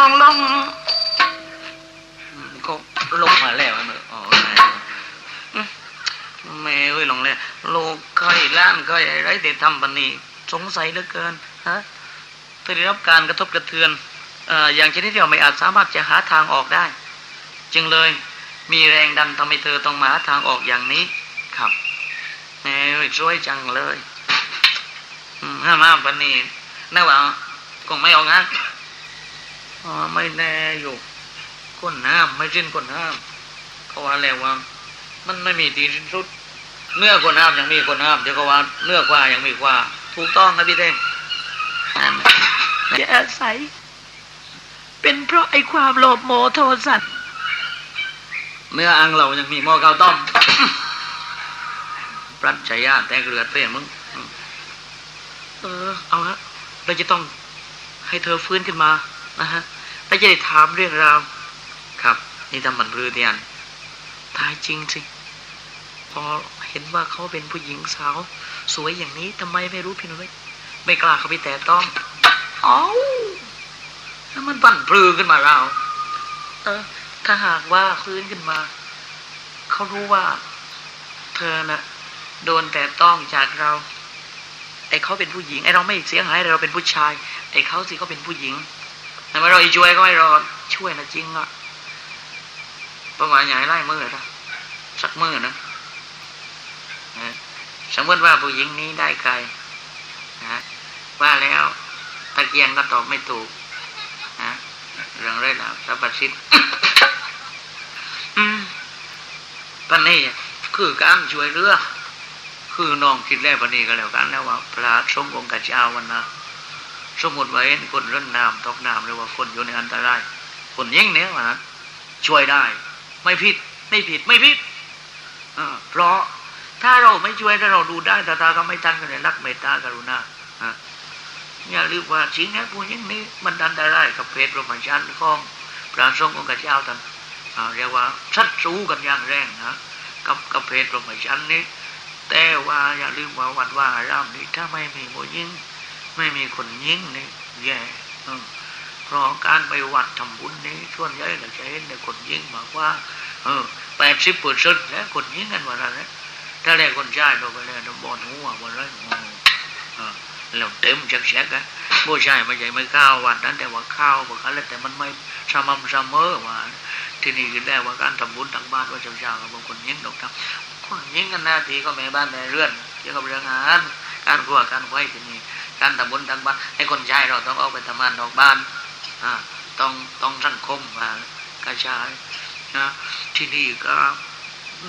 องลงอืมก็ลงมาแล้วเนอะอ๋อแม่เอ้ยลงเลยลูกเคยล้านเคยอะไรแต่ทำบันนี้สงสัยเหลือเกินฮะเธอได้รับการกระทบกระเทือนออย่างชนิดที่เราไม่อาจสามารถจะหาทางออกได้ จึงเลยมีแรงดันทำให้เธอต้องมาหาทางออกอย่างนี้ครับแม่เอ้ยช่วยจังเลยห้ามาปันนี้น่าว่าคงไม่เอางั้น อไม่แน่อยู่คนน้ำไม่สิ้นคนน้ำเขาว่าแล้วว่า มันไม่มีทีสิ้นสุดเนื้อคนห้ามยังมีคนห้ามเดี๋ยวก็ว่าเนื้อกว่ายังมีกว่า ถูกต้องนะพี่เต้งนั่นน่ะจะอาศัย เป็นเพราะไอ้ความโลภโมโทสัตว์เนื้ออังเรายังมีหม้อข้าวต้มปรัชญาแต่เกลือเต้มึงเออ เอาฮะเราจะต้องให้เธอฟื้นขึ้นมานะฮะ จะได้ถามเรื่องราวครับ นี่ทำมันรือเดียนตายจริงสิพอเห็นว่าเขาเป็นผู้หญิงสาว สวยอย่างนี้ทำไมไม่รู้พี่นุ้ยไม่กล้าเข้าไปแตะต้องเอ้าแล้วมันปั่นปลือขึ้นมาแล้วเออ ถ้าหากว่าฟื้นขึ้นมา เขารู้ว่า เธอน่ะ โดนแต่ต้องจากเราไอ้เขาเป็นผู้หญิงไอ้เราไม่เสียหายเราเป็นผู้ชายไอ้เขาสิเขาเป็นผู้หญิง ทำไมเราอีช่วยก็ไม่รอช่วยนะจริงอะประมาณอย่างไล่มือนะสักมือนะสมมติว่าผู้หญิงนี้ได้ใครนะว่าแล้วตะเกียงก็ตอบไม่ถูกนะเรื่องไรแล้วสัพสิทธิ์อืมปันนี้คือการช่วยเรือ คือน้องคิดแล้วปันนี้ก็แล้วกันแล้วว่าพระสงฆ์องค์กเจ้าวันนะ สมมติว่าเห็นคนเร่นน้ำตกน้ำหรือว่าคนอยู่ในอันตราย คนยิ่งเนี้ยว่านะช่วยได้ ไม่ผิดไม่ผิดไม่ผิดเพราะถ้าเราไม่ช่วยถ้าเราดูได้แต่ตาก็ไม่ทันกันเลยรักเมตตากรุณาอะอย่าลืมว่าสิ่งนี้ผู้ยิ่งนี้มันอันตรายกับเพศพรหมจรรย์ของพระสงฆ์องค์กเจ้าท่านเรียกว่าชัดสู้กันอย่างแรงนะกับกับเพศพรหมจรรย์นี้แต่ว่าอย่าลืมว่าวัดว่าอารามนี้ถ้าไม่มีผู้ยิ่ง ไม่มีคนยิ่งนี่แย่เพราะการไปวัดทำบุญนี้ส่วนใหญ่เราจะเห็นในคนยิ่งมากว่าเออแปดสิบเปอร์เซ็นต์แล้วคนยิ่งกันวันนั้นนะถ้าแรกคนชายเราไปแล้วเราบอนหัววันนั้นโอ้เออเราเต็มจักแฉกอะผู้ชายไม่ใช่ไม่ข้าววันนั้น แต่ว่าข้าวบอกกันแล้วแต่มันไม่สม่ำเสมอว่าที่นี่คือได้ว่าการทำบุญทางบ้านว่าเจ้าๆกับบางคนยิ่งดอกครับคนยิ่งกันหน้าที่ก็แม่บ้านแม่เรือนเกี่ยวกับเรื่องอาหารการครัวการไฟที่นี่ การทำบุญทางบ้านให้คนใช้เราต้องออกไปทำงานนอกบ้านต้องต้องสังคมมากระจายนะที่นี่ก็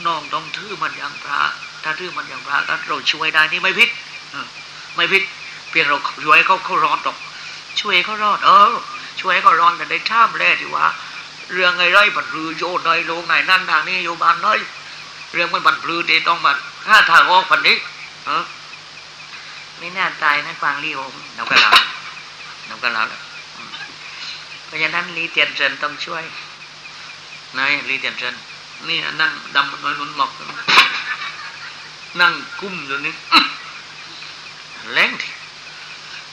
น้องต้องถือมันอย่างพระ ถ้าถือมันอย่างพระแล้วเราช่วยได้นี่ไม่ผิดไม่ผิดเพียงเราช่วยเขาเขารอดหรอกช่วยเขารอด เออ ช่วยเขารอดแต่ได้ท่ามแรกที่ว่า เรื่องไงไรบันรือโยนในโลงไงนั่นทางนี้อยู่บ้านน้อยเรื่องมันบันพลือเดต้องมาห้าทางออกพันนี้เออ ไม่น่าตายนะกวางลีโอมนกกระลาวนกกระลาแล้วเพราะฉะนั้นลีเตียนเจนต้องช่วยนายลีเตียนเจนนี่นั่งดำน้อยนุนหมอกนั่งกุ้มอยู่นี่แรงที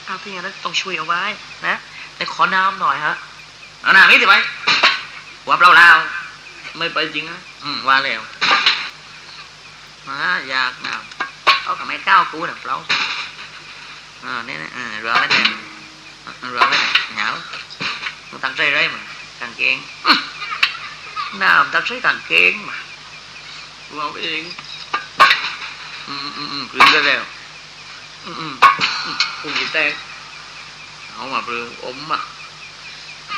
เอาพี่นั้นต้องช่วยเอาไว้ นะแต่ขอน้ำหน่อยฮะเอาน้ำนี้สิไปหัวเปล่าลาไม่ไปจริงนะอืมว่าแล้วมาอยเปล่าาก nào có cả mấy cao cũ đằng lâu à, nè nè à, rồi mấy nè rồi mấy nè nhảo nó tăng dây đấy mà càng kén nào tăng dây càng kén mà vào yên ừ ừ ừ cứ ra đều ừ ừ ừ cùng gì tên không mà vừa ốm mà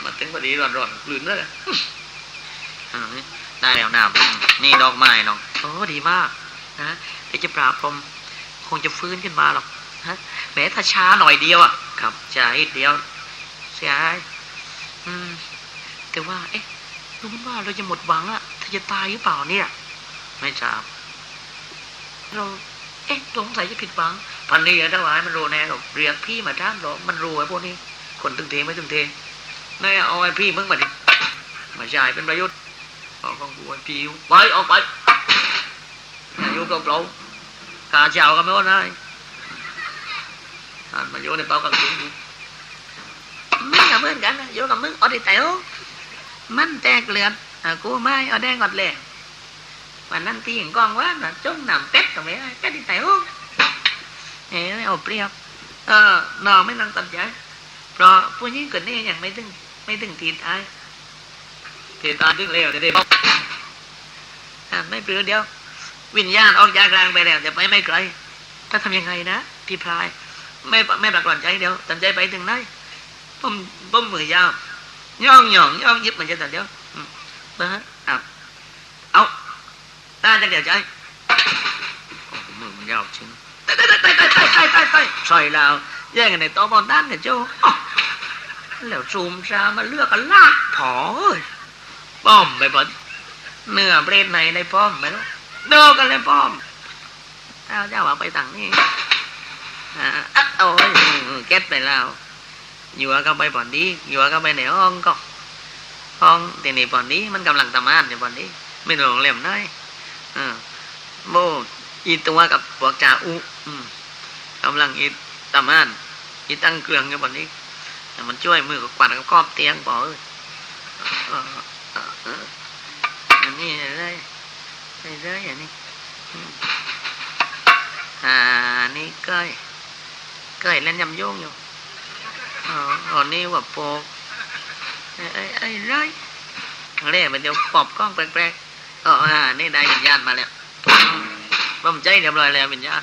mà tính phải đi rồi rồi lươn đó à, ได้แล้วน้ำนี่ดอกไม้ดอกโอ้ดีมากนะเดี๋ยวจะปราบพรหมคงจะฟื้นขึ้นมาหรอกนะ แม้ถ้าช้าหน่อยเดียวอะ ครับช้าอีกเดียวเสียหายอืม แต่ว่า เอ๊ะรู้ว่าเราจะหมดหวังอะถ้าจะตายหรือเปล่าเนี่ย ไม่ทราบเราเอ๊ะสงสัยจะผิดหวังพันนี้ทั้งหลายมันรู้แน่หรอกเรียกพี่มาท่านหรอกมันรู้ไอ้พวกนี้ คนตึงเทไม่ตึงเทนี่เอาไอ้พี่มึงมาดิมาจ่ายเป็นประโยชน์เอาของกูไอ้พี่ไปออกไปอย่าอยู่กับเรากาเจ้าก็ไม่ว่าได้ อ่านมาอยู่ในเป้ากางเกงดูมึงกับเพื่อนกันนะอยู่กับมึงเอาดิแต่โอ้มันแตกเลือดอะกูไม่เอาแดงกอดแหลกวันนั้นตีหิงกองว่าน่ะจ้องนำเป็ดกับไม่ได้เป็ดดิแต่โอ้เอ๋เอาเปรียบเออนอไม่นั่งตัดใจเพราะผู้หญิงคนนี้ยังไม่ถึงไม่ถึงทีตายทีตายถึงแล้วจะได้บอกอะไม่เปลือเดียว วิญญาณออกจากร่างไปแล้วจะไปไม่ไกลถ้าทำยังไงนะพี่พลาย ไม่ไม่ปรากฏใจเดียวตัดใจไปถึงไหนผมผมมือยาวย่องย่องย่องยิบมันจะแตัดเดียวมเบอเอาเอาตาจะเดียวใจมือมันยาวจริงตายตายตายตายตายตายตายตายใส่แล้วแย่งกันในโต๊ะบอลด้านเนี่ยเจ้าอ้าวแล้วซูมซามาเลือกกันลากผอเอ้ยป้อมไปบดเนื้อเบรดไหนในป้อมไปแล้วเดินกันเลยป้อมเอาเจ้าเอาไปต่างนี่ อ่าอะโอ้ยเก็ตไปแล้วอยู่ก็ไปบ่อนดีอยู่ก็ไปในห้องก็ ห้องทีนี้บ่อนนี้มันกำลังทำงานอยู่บ่อนนี้ไม่โรงเรียนได้อ่าโบอีตัวกับพวกจ่าอุกำลังอีทำงานอีตั้งเครื่องอยู่บ่อนนี้แต่มันช่วยมือกับกวาดกับกอบเตียงปอเอ้ยเออเออเอออันนี้เลยเลยอันนี้อ่านี่ก้ อยเกิดเล่นยำโยงอยู่อ๋ออ๋อนี่ว่าโปกไอ้ไอ้ไอ้ไรเล่มันเดี๋ยวปอบกล้องแปลกๆอ๋ออ่านี่ได้วิญญาณมาแล้วบ่มใจเรียบร้อยแล้ววิญญาณ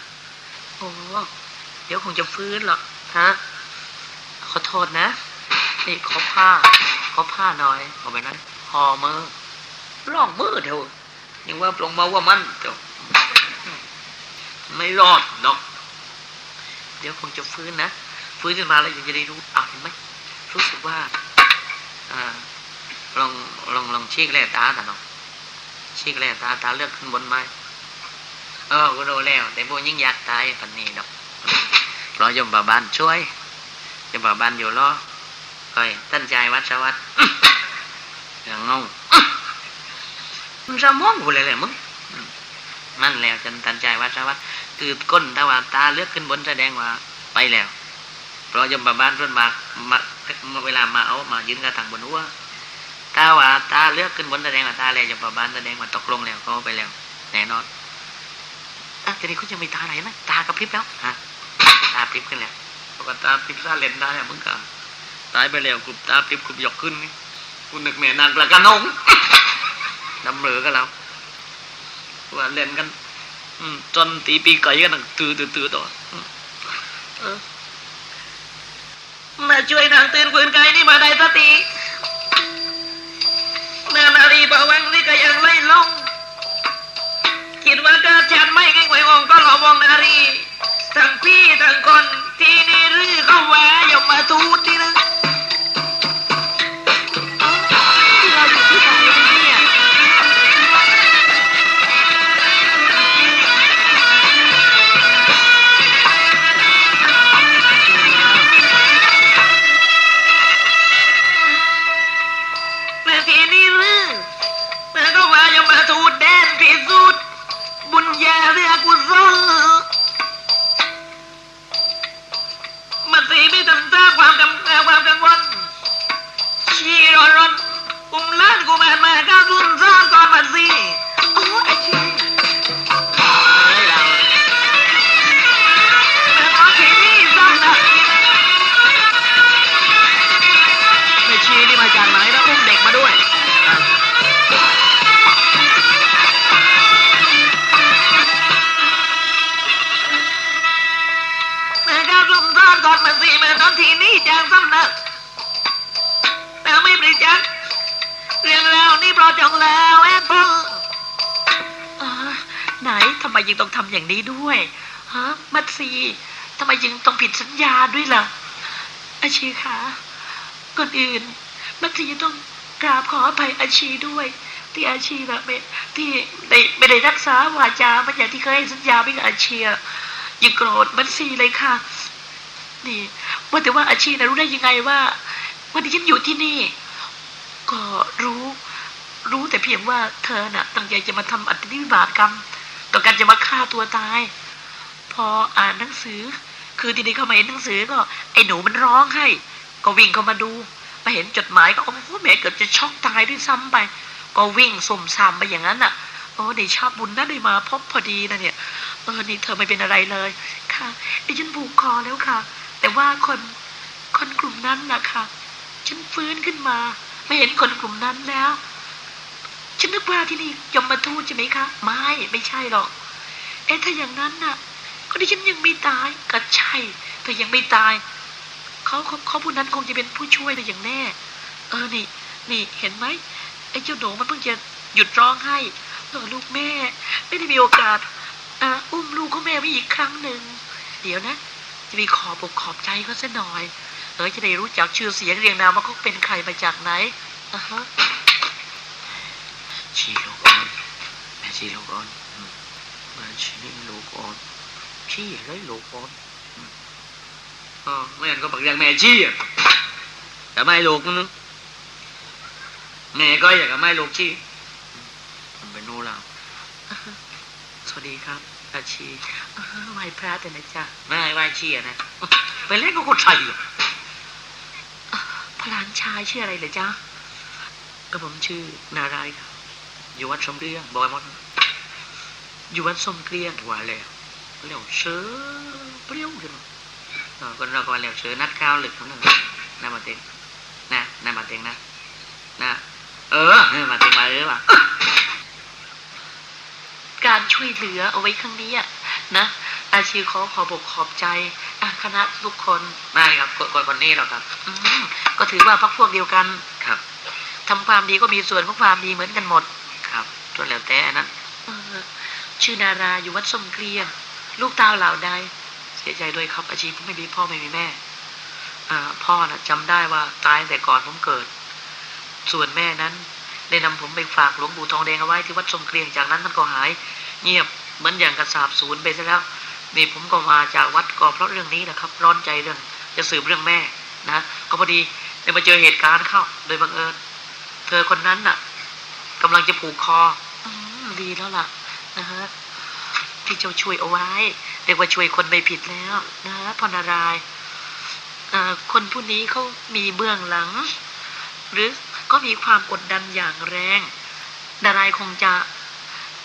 โอ้เดี๋ยวคงจะฟื้นหรอกฮะขอโทษนะ นี่ขอผ้าขอผ้าหน่อยเอาไปนั้นหอมือร่องมือเถอะยังว่าปลงมาว่ามันเดี๋ยวไม่รอดดอก ดี๋ยวคงจะฟื้นนะ ฟื้นขึ้นมาแล้วยังจะได้รู้อะเห็นไหมรู้สึกว่าอลองลองลองชี้แกล้ตาแต่น้องชี้แกล้ตาตาเลือกขึ้นบนไม้เออก็รู้แล้ว แต่พวกยิ่งอยากตายปันนี้ดอกรอยมบาบานช่วยยมบาบานอยู่รอเฮ้ยตั้นใจวัดสวัสดอย่างงงมึงจะมองกูเลยเลยมึงมมันแล้วจนตั้นใจวัดสวัสด คือก้นถ้าว่าตาเลือกขึ้นบนแสดงว่าไปแล้ว เพราะยมบาบ้านเพิ่นมามามาเวลามาเอามายืนกระถางบนหัวถ้าว่าตาเลือกขึ้นบนแสดงว่าตาแล้วยมบาบ้านแสดงว่าตกลงแล้วเขาไปแล้ว แน่นอนอะทีนี้คุณจะมีตาไหนนะตากระพริบแล้วฮะตาพริบขึ้นแล้วปกติตาพริบซาเลนได้อะมึงก็ตายไปแล้วกรุบตาพริบกรุบหยกขึ้นนี่คุณนึกแม่นางประกันนงน้ำเหลือกันแล้วว่าเล่นกัน จนตีปีไก่กันหนังตือตือตือต่ออืมเออมาช่วยนางตื่นคืนไก่นี่มาได้สติแม่นารีประวังนี่ก็ยังไล่ลงคิดว่าเกิดฉันไม่ไงไหวองก็หลอวงนารีทั้งพี่ทั้งคนที่นี่รื้อเข้าแหวอย่ามาทูดทีนึง แม่ก็รุมซ่อนก่อนมันสิแม่ตอนทีนี้จางสำนักแต่ไม่ปริจักเรื่องราวนี่ปลอจงแล้วแอดเพิ่งอ่าไหนทำไมยังต้องทำอย่างนี้ด้วยฮะมัดซีทำไมยังต้องผิดสัญญาด้วยล่ะอาชีคะก่อนอื่น มัดซีต้องกราบขออภัยอาชีด้วย ที่อาชีแบบไม่ที่ไม่ไม่ได้รักษาวาจามันอย่างที่เคยสัญญาไว้กับอาชีอะอย่าโกรธมัดซีเลยค่ะ นี่ว่าแต่ว่าอาชีพนะรู้ได้ยังไงว่าวันนี้ฉันอยู่ที่นี่ ก็รู้ รู้แต่เพียงว่าเธอน่ะ ตั้งใจจะมาทำอัตติวิบากกรรม ต่อการจะมาฆ่าตัวตาย พออ่านหนังสือ คือทีนี้เข้ามาเห็นหนังสือก็ ไอ้หนูมันร้องให้ ก็วิ่งเข้ามาดูมาเห็นจดหมายก็โอ้โหแม่เกือบจะช็อกตายด้วยซ้ำไป ก็วิ่งสุ่มซามไปอย่างนั้นอะโอ้เดชาบุญนะได้มาพบพอดีนะเนี่ยเออนี่เธอไม่เป็นอะไรเลยค่ะดิฉันผูกคอแล้วค่ะ แต่ว่าคนคนกลุ่มนั้นนะคะฉันฟื้นขึ้นมาไม่เห็นคนกลุ่มนั้นแล้ว ฉันนึกว่าที่นี่ยมมาทูตใช่ไหมคะไม่ไม่ใช่หรอก เอ๊ะถ้าอย่างนั้นน่ะ ก็ดิฉันยังไม่ตายก็ใช่เธอยังไม่ตายเขาเขาเขาผู้นั้นคงจะเป็นผู้ช่วยเธออย่างแน่ เออนี่ นี่เห็นไหมไอ้เจ้าหนูมันเพิ่งจะหยุดร้องให้เออลูกแม่ ไม่ได้มีโอกาสอ,อุ้มลูกของแม่ไปอีกครั้งหนึ่งเดี๋ยวนะ จะมีขอบอกขอบใจเขาสักหน่อยเออจะได้รู้จักชื่อเสียงเรียงนามว่าเขาเป็นใครมาจากไหนอะฮะชีลูกอ่อนแม่ชีลูกอ่อนอืมแม่ชีลูกอ่อนชี้อะไรลูกอ่อนอืมอ๋อไม่งั้นก็บอกเรียกแม่ชี้อะแต่ไม่ลูกมันนึงแม่ก็อยากกับไม่ลูกชี้อืมมันเป็นนู่นแล้วสวัสดีครับอาชีเออไหวพระแต่นะจ๊ะไม่ไหวชี้อะนะ ไปเล่นก็คนไทยอะพระหลานชายชื่ออะไรเหรอจ๊ะก็ผมชื่อนารายณ์ครับอยู่วัดชมเรื่องบอยมดอยู่วัดส้มเกลี้ยงว่าแล้วแล้วเสือเปรี้ยวขึ้นมาเออคนเราก็ว่าแล้วเสือนัดข้าวหลึกเขาหนึ่งน้ามาเต็งนะน้ามาเต็งนะนะเออเออมาเต็งมาเออว่ะ การช่วยเหลือเอาไว้ครั้งนี้อะนะอาชีขอขอบอกขอบใจอะคณะทุกคนไม่ครับคนคนคนนี้หรอกครับอืมก็ถือว่าพักพวกเดียวกันครับทำความดีก็มีส่วนของความดีเหมือนกันหมด ครับส่วนแล้วแต่อันนั้นเออชื่อนาราอยู่วัดส้มเกลี้ยง ลูกเต้าเหล่าใดเสียใจด้วยครับอาชีพผมไม่มีพ่อไม่มีแม่อ่าพ่อนะ่ะจำได้ว่าตายตั้งแต่ก่อนผมเกิด ส่วนแม่นั้น ได้นำผมไปฝากหลวงปู่ทองแดงเอาไว้ที่วัดส้มเกลียงจากนั้นท่านก็หาย เงียบเหมือนอย่างกระสาบสูญไปซะแล้วนี่ผมก็มาจากวัดก็เพราะเรื่องนี้นะครับ ร้อนใจเรื่อง จะสืบเรื่องแม่นะก็พอดีได้มาเจอเหตุการณ์เข้า โดยบังเอิญ เธอคนนั้นน่ะกำลังจะผูกคออดีแล้วล่ะนะฮะที่เจ้าช่วยเอาไว้ เรียกว่าช่วยคนไม่ผิดแล้วนะฮะพนารายณ์เอ่อคนผู้นี้เขามีเบื้องหลัง หรือ ก็มีความกดดันอย่างแรง ดารายณ์คงจะ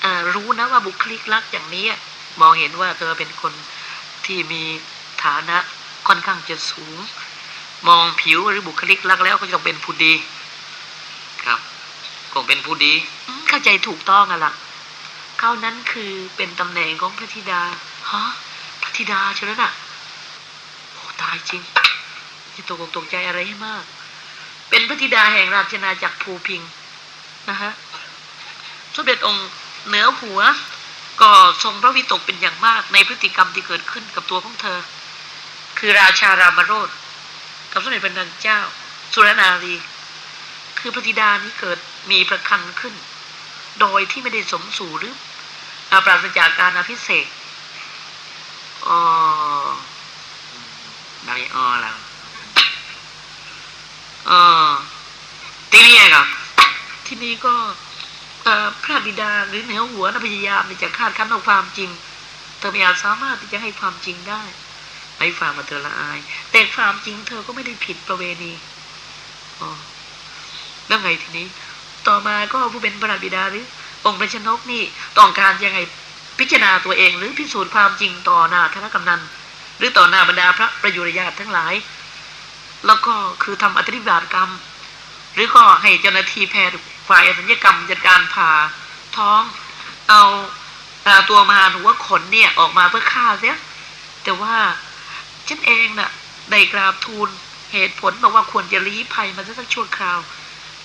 เอ่อรู้นะว่าบุคลิกลักษณ์อย่างนี้อะมองเห็นว่าเธอเป็นคนที่มีฐานะค่อนข้างจะสูง มองผิวหรือบุคลิกลักษณ์แล้วก็จะต้องเป็นผู้ดี ครับคงเป็นผู้ดีอืมเข้าใจถูกต้องอะล่ะเขานั้นคือเป็นตำแหน่งของพระธิดาฮะพระธิดาใช่แล้วน่ะโอ้ตายจริงจะตกอกตกใจอะไรให้มาก เป็นพระธิดาแห่งราชนาจักรภูพิงนะฮะสมเด็จองค์เหนือหัว ก็ทรงพระวิตกเป็นอย่างมากในพฤติกรรมที่เกิดขึ้นกับตัวของเธอ คือราชารามโรธกับสมเด็จพระนางเจ้า สุรนารี คือพระธิดานี้เกิดมีประคันขึ้น โดยที่ไม่ได้สมสู่หรืออาปราศจากการอภิเษกอ๋อได้อ้อแล้ว ออที่นี่ครับทีนี้ก็พระบิดาหรือเหนือหัวนะพยายามที่จะคาดคั้นเอาความจริง เธอไม่อาจสามารถที่จะให้ความจริงได้ไม่ฟังมาเธอละอาย แต่ความจริงเธอก็ไม่ได้ผิดประเวณีอ๋อแล้วไงทีนี้ ต่อมาก็ผู้เป็นพระบิดาหรือ องค์พระชนกนี่ต้องการยังไงพิจารณาตัวเองหรือพิสูจน์ความจริงต่อหน้าคณะกำนันหรือต่อหน้าบรรดาพระประยุรญาติทั้งหลาย แล้วก็คือทำอธิบาตกรรม หรือก็ให้เจ้าหน้าที่แพทย์ฝ่ายสัญญกรรมจัดการผ่าท้องเอาตัวมาหรหัวขนเนี่ยออกมาเพื่อฆ่าเสียแต่ว่าฉันเองน่ะได้กราบทูลเหตุผลบอกว่าควรจะลี้ภัยมาสักชั่วคราว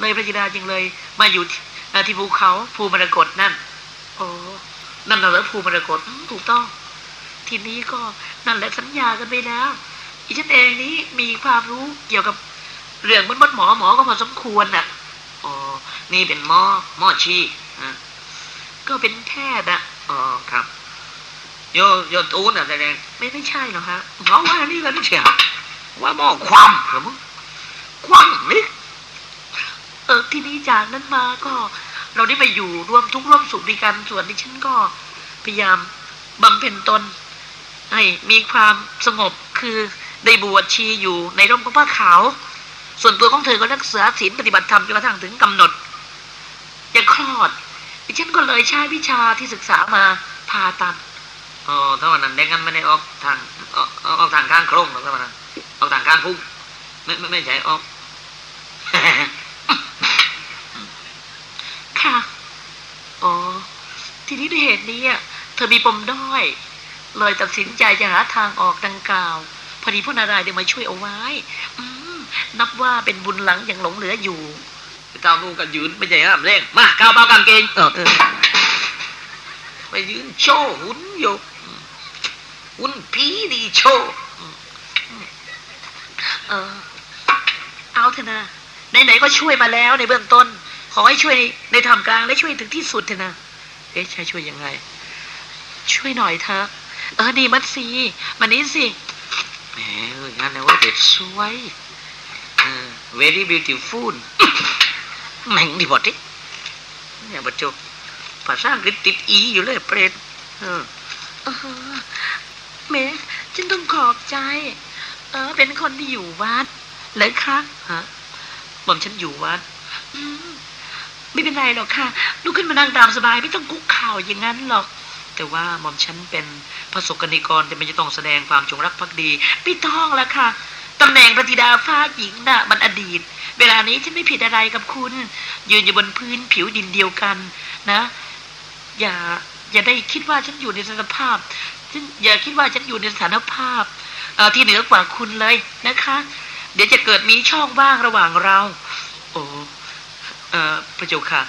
เลยพระจิดาจึงเลยมาอยู่ที่ที่ภูเขาภูมรกตนั่นโอ้นั่นน่ะเหรอภูมรกตถูกต้อง ทีนี้ก็นั่นแหละสัญญากันไปแล้ว อีฉันเองนี้มีความรู้เกี่ยวกับเรื่องมันมดหมอหมอก็พอสมควรน่ะอ๋อนี่เป็นหม้อหม้อชีอะก็เป็นแพทย์อะอ๋อครับ โยโยตูนอะแสดงไม่ไม่ใช่หรอกฮะเพราะว่านี่แล้วนี่เชียวว่าหม้อความเหรือมึงความนี่เออทีนี้จากนั้นมาก็ เราได้มาอยู่ร่วมทุกข์ร่วมสุขด้วยกันส่วนที่ฉันก็พยายามบำเพ็ญตนให้มีความสงบคือ ได้บวชชีอยู่ในร่มของพระขาว ส่วนตัวของเธอก็รักษาศีลปฏิบัติธรรมจนกระทั่งถึงกำหนดจะคลอดดิฉันก็เลยใช้วิชาที่ศึกษามาผ่าตัดอ๋อถ้าวันนั้นเด็กกันไม่ได้ออกทางออกออกออกทางข้างโครงหรอกถ้าวันนั้นออกทางข้างพุ่งไม่ไม่ไม่ใช่ออก ค่ะอ๋อทีนี้ด้วยเหตุนี้อะเธอมีปมด้อย เลยตัดสินใจจะหาทางออกดังกล่าว พอดีพระนารายณ์ได้มาช่วยเอาไว้ อืมนับว่าเป็นบุญหลังยังหลงเหลืออยู่เจ้านูกันยืนไม่ใช่ห้ามเร่งมาก้าวเบากางเกงเออเออไปยืนโชว์หุ่นอยู่หุ่นผีดีโชว์เออเอาเถอะนะไหนๆก็ช่วยมาแล้วในเบื้องต้น ขอให้ช่วยในทำกลางและช่วยถึงที่สุดเถอะนะเอ๊ะใช่ช่วยยังไง ช่วยหน่อยเถอะเออดีมัดซีมานี้สิ แหมเอองั้นนะว่าเด็ดสวยเออ very beautiful แม่งดีบอดิเนี่ยบัจจุภาษาอังกฤษติดอีอยู่เลยเปรตเออเออแม่ฉันต้องขอบใจ เออ เป็นคนที่อยู่วัดเลยคะฮะหม่อมฉันอยู่วัดอืมไม่เป็นไรหรอกค่ะลุกขึ้นมานั่งตามสบาย ไม่ต้องคุกเข่าอย่างนั้นหรอก แต่ว่าหม่อมฉันเป็น พระสกนิกรแต่ไม่จะต้องแสดงความจงรักภักดีไม่ต้องแล้วค่ะตำแหน่งพระธิดาฟ้าหญิงน่ะมันอดีต เวลานี้ฉันไม่ผิดอะไรกับคุณ ยืนอยู่บนพื้นผิวดินเดียวกันนะ อย่าอย่าได้คิดว่าฉันอยู่ในสถานภาพฉันอย่าคิดว่าฉันอยู่ในสถานภาพอที่เหนือกว่าคุณเลยนะคะ เดี๋ยวจะเกิดมีช่องว่างระหว่างเรา โอ้เออพระเจ้าค่ะ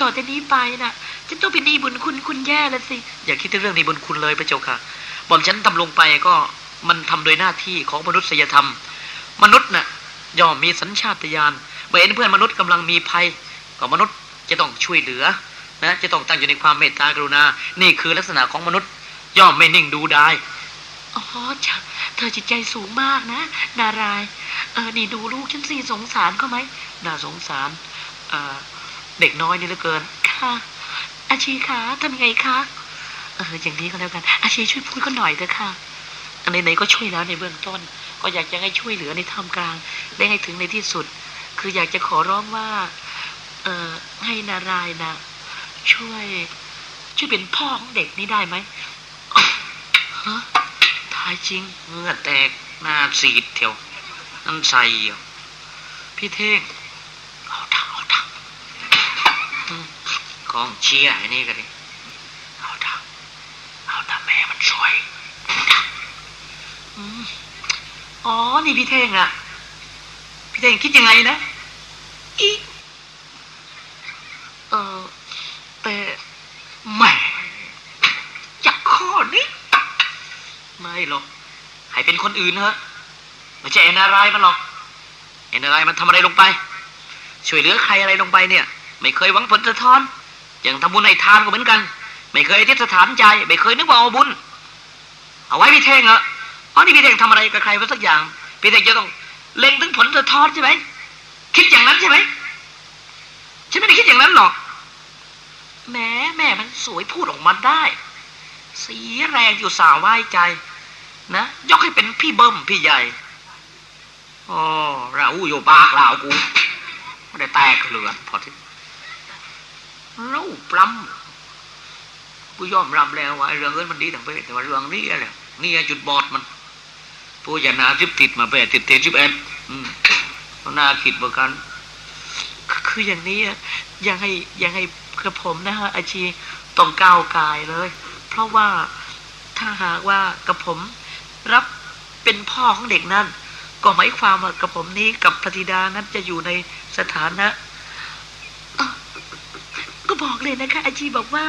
ต่อจากนี้ไปน่ะ ฉันต้องเป็นหนี้บุญคุณคุณแย่แล้วสิ อย่าคิดถึงเรื่องนี้บนคุณเลยพระเจ้าค่ะหม่อมฉันทำลงไปก็มันทำโดยหน้าที่ของมนุษยธรรม มนุษย์น่ะย่อมมีสัญชาตญาณเมื่อเห็นเพื่อนมนุษย์กำลังมีภัยก็มนุษย์จะต้องช่วยเหลือนะจะต้องตั้งอยู่ในความเมตตากรุณา นี่คือลักษณะของมนุษย์ ย่อมไม่นิ่งดูได้อ๋อจ้ะเธอจิตใจสูงมากนะ นารายณ์เออ นี่ดูลูกฉันสิสงสารเขาไหม น่าสงสาร เอ่อเด็กน้อยนี่เหลือเกิน ค่ะ อาชีคะทำไงคะเอออย่างนี้ก็แล้วกัน อาชีช่วยพูดก็หน่อยเถอะค่ะอันไหนๆก็ช่วยแล้วในเบื้องต้น ก็อยากจะให้ช่วยเหลือในท่ามกลาง ได้ให้ถึงในที่สุด คืออยากจะขอร้องว่า เออให้นารายณ์นะช่วย ช่วยเป็นพ่อของเด็กนี่ได้ไหมฮะทายจริงเงื่อแตกหน้าสีดเทียวนั่นใส่พี่เท่ง เอาทางเอาทาง กองเชียร์อ้นี่ก็ดิเอาทาเอาทาแม่มันช่วยอ๋อ นี่พี่เท่งอะพี่เท่งคิดยังไงนะอีเออแต่แหมจากข้อนี้ ไม่หรอกให้เป็นคนอื่นเถอะไม่ใช่ไอ้นารายณ์มันหรอกไอ้นารายณ์มันทำอะไรลงไป ช่วยเหลือใครอะไรลงไปเนี่ย ไม่เคยหวังผลสะท้อน อย่างทำบุญให้ทานก็เหมือนกัน ไม่เคยอธิษฐานใจ ไม่เคยนึกว่าเอาบุญ เอาไว้พี่เท่งเหรออ๋อนี่พี่เท่งทำอะไรกับใครไว้สักอย่าง พี่เท่งจะต้องเล็งถึงผลสะท้อนใช่ไหมคิดอย่างนั้นใช่ไหมฉันไม่ได้คิดอย่างนั้นหรอกแม้แม่มันสวยพูดออกมาได้เสียแรงอยู่สาวไหว้ใจ นะยกให้เป็นพี่เบิ้มพี่ใหญ่อ๋อเราอยู่ปากเรากู ไม่ได้แตกเหลือพอที่ เราปล้ำกูยอมรับแล้วว่าเรื่องเงินมันดีทั้งไปแต่ว่าเรื่องนี้แหละนี่จุดบอดมันผู้ยานาทิบติดมาแปดติดเทชิบเอ็ดอืมก็น่าคิดเหมือนกัน คืออย่างนี้ยังให้ยังให้กระผมนะฮะอาชีต้องก้าวกายเลย เพราะว่าถ้าหากว่ากระผมรับเป็นพ่อของเด็กนั่นก็หมายความว่ากระผมนี้กับพธิดานั้นจะอยู่ในสถานะ ก็บอกเลยนะคะ อาชีบอกว่า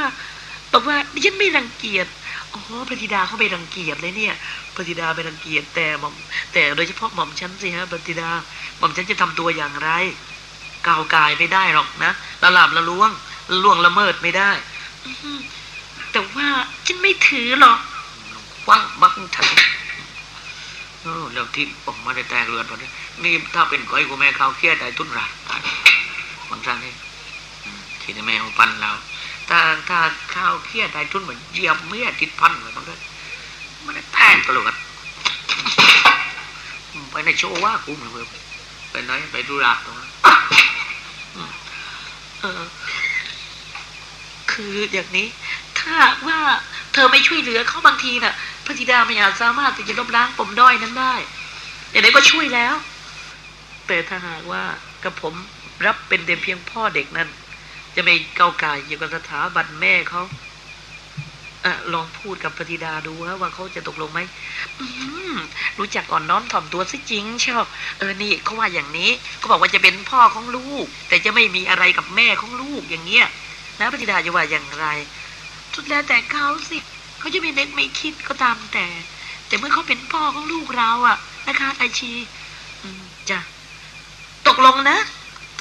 บอกว่าดิฉันไม่รังเกียจอ๋อพระธิดาเขาไม่รังเกียจเลยเนี่ยพระธิดาไม่รังเกียจแต่หม่อมแต่โดยเฉพาะหม่อมฉันสิฮะพระธิดาหม่อมฉันจะทำตัวอย่างไรก้าวกายไม่ได้หรอกนะละลาบละล้วงล่วงละเมิดไม่ได้แต่ว่าฉันไม่ถือหรอกควังบังถังเออเรื่องที่ผมมาได้แตกเรือนตอนนี้นี่ถ้าเป็นก้อยกูแม่เขาเครียดได้ทุนรักตายบางครั้งนี่ อืมทีนี้แม่ของปันเรา ถ้าถ้าข้าวเครียดได้ทุนเหมือนเยียบเมียติดพันเลยบางทีมันได้แตกตลอดไปในโชว์ว่ากูเหมือนเดิมไปไหนไปดูราตรงนั้นคืออย่างนี้ ถ้าว่าเธอไม่ช่วยเหลือเขาบางทีน่ะ พระธิดาไม่อาจสามารถที่จะลบล้างปมด้อยนั้นได้อย่างไรก็ช่วยแล้ว แต่ถ้าหากว่ากับผมรับเป็นแต่เพียงพ่อเด็กนั้น จะไม่เก้าวไก่ายเกี่ยวกับสถาบันแม่เขาอลองพูดกับพระธิดาดูนะว่าเขาจะตกลงไหมมรู้จักอ่อนน้อมถ่อมตัวซะจริงเชียวเออนี่เขาว่าอย่างนี้เขาบอกว่าจะเป็นพ่อของลูก แต่จะไม่มีอะไรกับแม่ของลูกอย่างเงี้ยนะพระธิดาจะว่าอย่างไรสุดแล้วแต่เขาสิเขาจะไม่เน็กไม่คิดก็ตามแต่ แต่เมื่อเขาเป็นพ่อของลูกเราอะนะคะไอชีอืมจ้ะตกลงนะ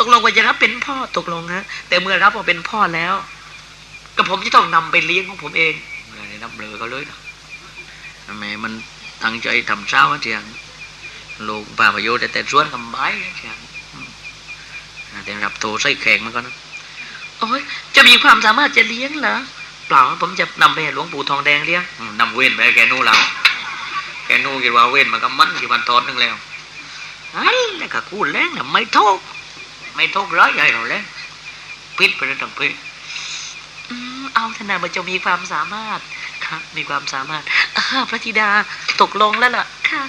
ตกลงว่าจะรับเป็นพ่อตกลงนะแต่เมื่อรับว่าเป็นพ่อแล้วกับผมจะต้องนำไปเลี้ยงของผมเองไม่ได้นับเบลอเขาเลยนะแม่มันตั้งใจทำเช้าเชียงลูกป่าประโยชน์แต่แต่ชวนกำไบเชียงอืมแต่รับโทรใส่แข่งมันก็นะโอ้ยจะมีความสามารถจะเลี้ยงเหรอเปล่าผมจะนำไปให้หลวงปู่ทองแดงเลี้ยงอืมนำเว้นไปให้แกนู่นแล้วแกนู่นคิดว่าเว้นมันก็มันกี่วันทอดนึงแล้วไอ้แล้วก็กูแรงนะไม่โทษ ไม่โทษร้อยใหญ่เราแล้วพิษไปแล้วต้องพิษอืมเอาธนามันจะมีความสามารถค่ะมีความสามารถอ่าพระธิดาตกลงแล้วล่ะ ค่ะ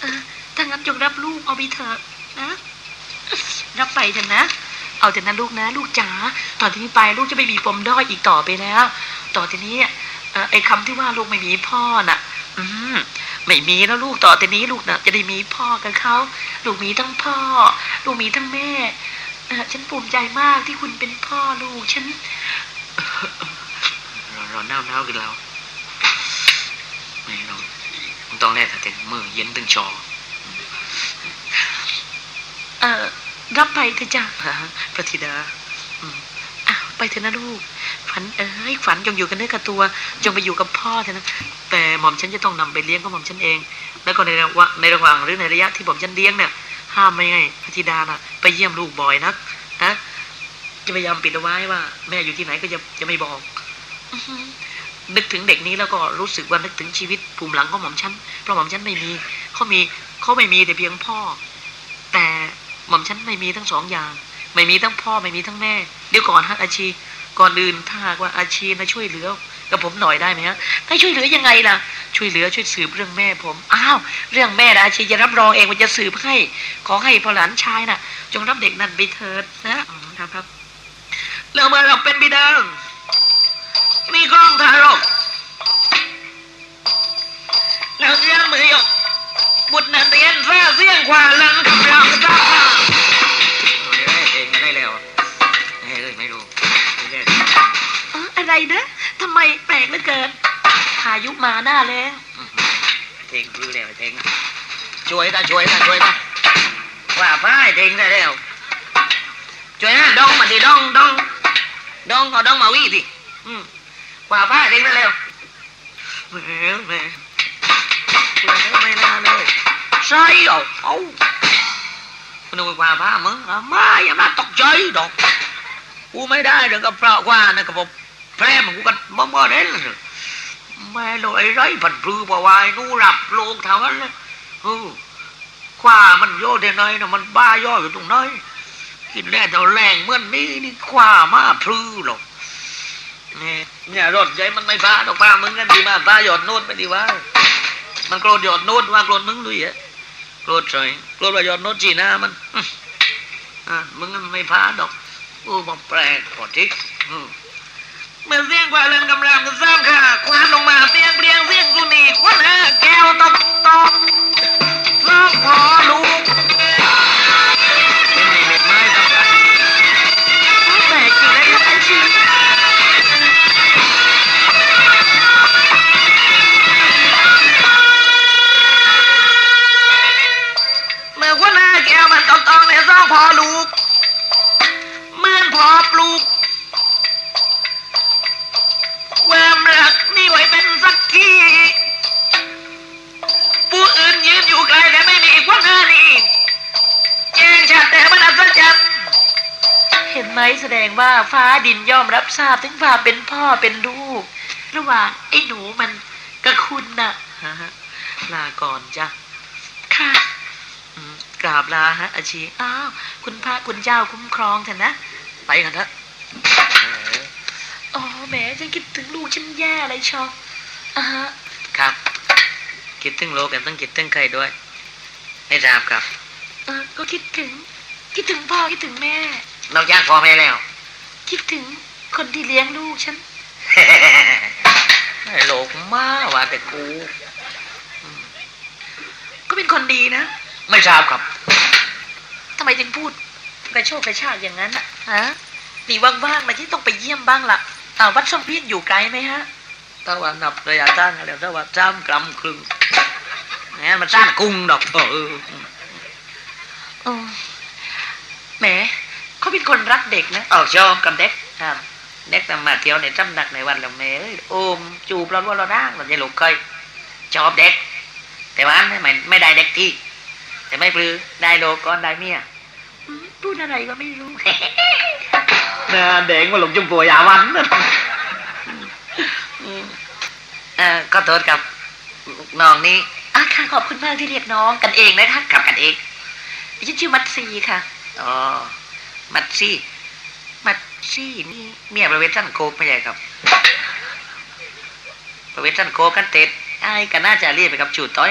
เออถ้างั้นจงรับลูกเอาไปเถอะนะ รับไปเถอะนะ เอาแต่นะลูกนะ ลูกจ๋าต่อที่นี้ไปลูกจะไม่มีปมด้อยอีกต่อไปแล้ว ต่อที่นี้เอ่อไอ้คำที่ว่าลูกไม่มีพ่อน่ะ อืมไม่มีแล้วลูกต่อแต่นี้ลูกน่ะ จะได้มีพ่อกับเขาลูกมีทั้งพ่อ ลูกมีทั้งแม่เออ ฉันภูมิใจมากที่คุณเป็นพ่อลูกฉันเราเราหนาวหนาวกันแล้วไม่เราต้องแรกแต่มือเย็นตึงชอเออรับไปเถอะจ้ะพระธิดาอืมอ้าวไปเถอะนะลูกฝันเอ้ยฝันจงอยู่กันเนื้อกับตัว จงไปอยู่กับพ่อเถอะนะแต่หม่อมฉันจะต้องนำไปเลี้ยงของหม่อมฉันเอง แล้วก็ในระหว่างในระหว่างหรือในระยะที่หม่อมฉันเลี้ยงเนี่ย ห้ามไม่ให้พระธิดาน่ะ ไปเยี่ยมลูกบ่อยนักนะจะพยายามปิดเอาไว้ว่า แม่อยู่ที่ไหนก็จะจะไม่บอกอื้อหือนึกถึงเด็กนี้แล้วก็รู้สึกว่านึกถึงชีวิตภูมิหลังของหม่อมฉันเพราะหม่อมฉันไม่มีเขามีเขาไม่มีแต่เพียงพ่อ แต่หม่อมฉันไม่มีทั้งสองอย่าง ไม่มีทั้งพ่อไม่มีทั้งแม่ เดี๋ยวก่อนฮะอาชีก่อนอื่นถ้าหากว่าอาชีนะช่วยเหลือ กับผมหน่อยได้ไหมฮะให้ช่วยเหลือยังไงล่ะ ช่วยเหลือช่วยสืบเรื่องแม่ผมอ้าวเรื่องแม่นะชีจะรับรองเองว่าจะสืบให้ ขอให้พ่อหลานชายน่ะ จงรับเด็กนั้นไปเถิดนะครับครับแล้วเมื่อเราเป็นบิดามีกล้องถ่ายรกแล้วเสียงมือยกบุตรนันเรียนฟ้าเสียงขวาลังกับเราจ้า เอออทำไมแปลกเหลือเกินพายุมาหน้าแล้วเทงรู้แล้วเทงช่วยตาช่วยตาช่วยตาว่าพ่ายเทงได้แล้วช่วยนะดองมาดิดองดองดองเอาดองมาวิ่งสิว่าพ่ายเทงได้แล้วแหมแหมช่วยแล้วไม่น่าเลยใช่หรอเอาคุณนึกว่าพ่ามึงอะไม่อย่ามาตกใจดอกกูไม่ได้เรื่องกับเพราะว่านะกับผม แพร่มันกูก็บ่บ่เด่นเลยแม่ลยไรผันพลือบ่วายนู่รับโลกเท่านั้นเลยเออขว้ามันโยเดนไหนนะมันบ้าย่ออยู่ตรงไหนกินแร่เท่าแรงเมื่อนนี้นี่ขว้ามาพลือหรอกเนี่ยเนี่ยรถใจมันไม่บ้าดอกป้ามึงกันดีมากบ้าหยอดโน้ตไปดีว่า มันโกรธหยอดโน้ตว่าโกรธมึงด้วยเหรอโกรธใช่โกรธว่าหยอดโน้ตจีหน้ามันอะมึงมันไม่พาดอกโอ้มันแปลกกว่าทิกอืม มื่อเสียงกว่าเรื่องกำลังก็ทราบค่ะคว้านลงมาเสียงเรียงเสียงสุนีควันห้าแก้วตบตบซอกพอลูกไม่สำคัญแปลกจริงนะครับอาชีเมื่อควันห้าแก้วมันตบตองในซอกพอลูกเหมือนพอปลูก ความรักนี่ไว้เป็นสักขีผู้อื่นยืนอยู่ไกลแต่ไม่มีควันห้านี่แจ้งชัดแต่มันอัศจรรย์เห็นไหมแสดงว่าฟ้าดินย่อมรับทราบถึงความเป็นพ่อเป็นลูก ระหว่างไอ้หนูมันกับคุณน่ะฮะลาก่อนจ้ะค่ะราบลาฮะอาชีอ้าวคุณพระคุณเจ้าคุ้มครองเถอะนะ ไปกันเถอะอ๋อ แหมฉันคิดถึงลูกฉันแย่เลยชอบอ่าฮะ ครับ คิดถึงโลกกันต้องคิดถึงใครด้วย ไม่ทราบครับ เออก็คิดถึง คิดถึงพ่อคิดถึงแม่ นอกจากพ่อแม่แล้ว คิดถึงคนที่เลี้ยงลูกฉัน ไอ้โลกมาว่าแต่กู ก็เป็นคนดีนะไม่ทราบครับ ทำไมถึงพูดกระโชกกระชากอย่างนั้นอะฮะนี่ว่างๆมาที่ต้องไปเยี่ยมบ้างล่ะ อ่าวัดช่องพีดอยู่ไกลไหมฮะถ้าว่านับระยะทางแล้วถ้าว่าจ้ามกรัมครึ่งงั้นมันสร้างกุ้งดอกเออเออแหมเขาเป็นคนรักเด็กนะเอาชอบกับเด็กครับเด็กนำมาเที่ยวในจำหนักในวันละเมเอ้ยโอมจูบเราว่าเราด่างเราจะลูกเคยชอบเด็ก แต่ว่าไม่ไม่ไม่ได้เด็กที่ แต่ไม่ปลือได้โลก้อนได้เมียอืม พูดอะไรก็ไม่รู้น่าแดงว่าหลงจุ่มปัวยาวันนั่นเออก็โทษกับน้องนี้อะค่ะขอบคุณมากที่เรียกน้องกันเองนะคะกลับกันเองดิฉันชื่อมัตซีค่ะอ๋อมัดซี่มัดซี่นี่เมียประเวศสั้นโคกไม่ใช่ครับ ประเวศสั้นโคกกันเต็ดไอ้ก็น่าจะเรียกไปกับจูดต้อย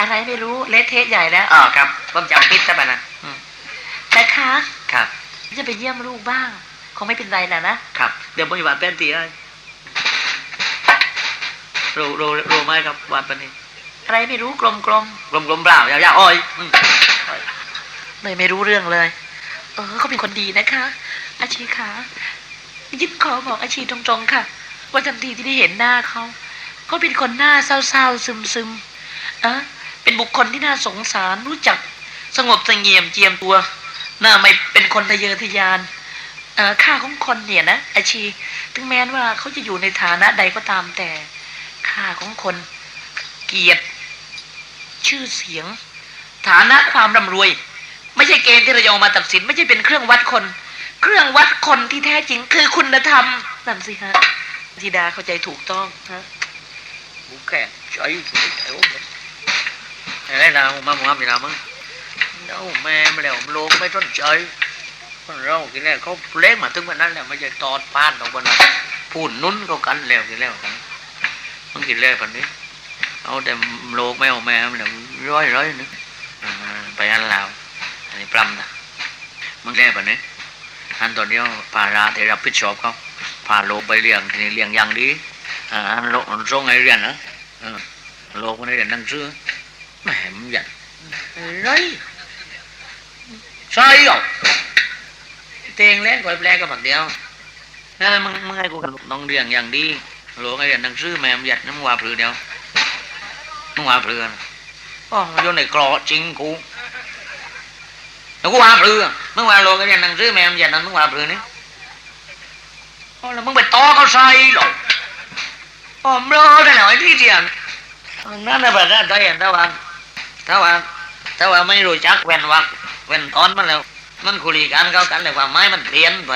อะไรไม่รู้เละเทะใหญ่แล้วอ๋อครับผมจำพิษซะไปนะอืม นะคะครับจะไปเยี่ยมลูกบ้าง คงไม่เป็นไรนะนะครับ เดี๋ยวผมจะวาดแป้นตีให้รู้รู้รู้ไหมครับวาดแป้นนี้อะไรไม่รู้กลมกลมกลมเปล่ายาวๆอ้อยอืมๆเลยไม่รู้เรื่องเลย เออเขาเป็นคนดีนะคะ อาชีคะยินขอบอกอาชีตรงๆค่ะ ว่าทันทีที่ได้เห็นหน้าเขาเขาเป็นคนหน้าเศร้าๆซึมๆเออเป็นบุคคลที่น่าสงสารรู้จักสงบเสงี่ยมเจียมตัวห น้าไม่เป็นคนทะเยอทะยานค่าของคนเนี่ยนะอาชี ถึงแม้ว่าเขาจะอยู่ในฐานะใดก็ตามแต่ ค่าของคน เกียรติ ชื่อเสียง ฐานะความร่ำรวย ไม่ใช่เกณฑ์ที่เราจะเอามาตัดสิน ไม่ใช่เป็นเครื่องวัดคน เครื่องวัดคนที่แท้จริงคือคุณธรรมนั่นสิฮะธิดาเข้าใจถูกต้องฮะกูแค่ใจใจโอ้ยอะไรนะมาหมู่มีนามึง เอ้าแม่ไม่แล้วโลกไม่ต้นใจคนเรากินแล้วเขาเล่มาถึงวันนั้นแล้วไม่ใช่ตอดพานออกวันนั้นพูดนุ่นก็กันแล้วกินแล้วกันมันกินแล้วปันนี้ เอาแต่โลกไม่เอาแม่มันแล้วร้อยร้อยนึงอ่าไปอันลาวอันนี้ปล้ำนะมันแก้ปันนี้อันตอนเดียวพาราเที่รับผิดชอบเขาพาโลกไปเลี้ยงทีนี้เลี้ยงอย่างดีอันโลกอันส่งไอเรียนนะเอโลกมันได้เรียนหนังสือแหมมันยันไร ใช่หรอเตงเล่นกวยแปลกับแบบเดียวนั่นมึงมึงให้กูกับลูกน้องเรียนอย่างดีโลกไอ้เรียนหนังสือแม่มนยัดน้ำว่าพลือเดียวมึงว่าพลือนะอ๋อมันอยู่ในกรอจริงกูแล้วกูว่าพลือมึงว่าโลกไอ้เรียนหนังสือแม่มนยัดนั้นมึงว่าพลือนี่อ๋อแล้วมึงไปต่อเขาใส่หรอผมรอได้หน่อยที่เดียวนั่นนะแบบนั้นได้เห็นถ้าว่าถ้าว่ ถ้าว่าไม่รู้จักเว้นวักเว้นตอนมันแล้ว มันคุยกันเข้ากันเลยว่าไม้มันเปลี่ยนไป